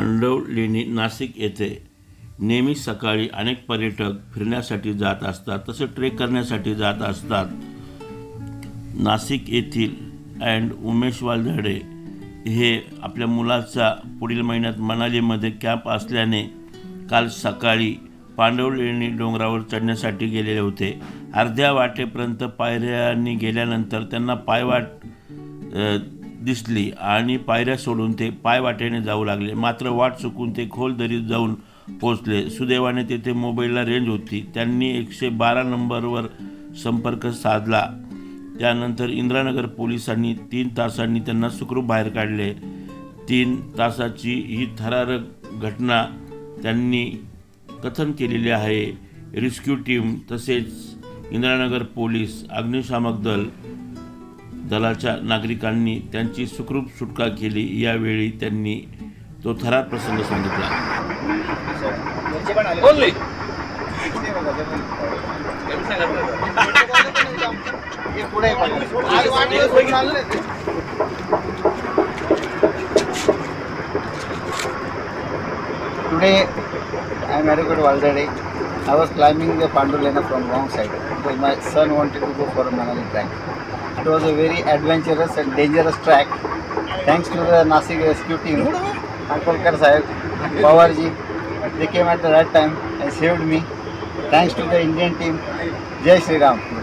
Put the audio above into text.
पांडव लेणी नाशिक येथे नेहमी सकाळी अनेक पर्यटक फिरण्यासाठी जात असतात तसे ट्रेक करण्यासाठी जात असतात. नाशिक येथील अँड उमेश वालझाडे हे आपल्या मुलाचा पुढील महिन्यात मनालीमध्ये कॅम्प असल्याने काल सकाळी पांडवलेणी डोंगरावर चढण्यासाठी गेलेले होते. अर्ध्या वाटेपर्यंत पायऱ्यांनी गेल्यानंतर त्यांना पायवाट दिसली आणि पायऱ्या सोडून ते पाय वाटेने जाऊ लागले. मात्र वाट चुकून ते खोल दरीत जाऊन पोचले सुदैवाने तेथे मोबाईलला रेंज होती. त्यांनी एकशे बारा नंबरवर संपर्क साधला. त्यानंतर इंद्रानगर पोलिसांनी तीन तासांनी त्यांना सुखरूप बाहेर काढले. तीन तासाची ही थरारक घटना त्यांनी कथन केलेली आहे. रेस्क्यू टीम तसेच इंद्रानगर पोलीस अग्निशामक दल दलाच्या नागरिकांनी त्यांची सुखरूप सुटका केली. यावेळी त्यांनी तो थरार प्रसंग सांगितला. Today I am advocate Waldade I was climbing the Pandulena from wrong side my son wanted to go for Manali trek It was a very adventurous and dangerous track. Thanks to the Nasik rescue team, Ankolkar Sahib, Pawarji, they came at the right time and saved me. Thanks to the Indian team. Jai Sri Ram.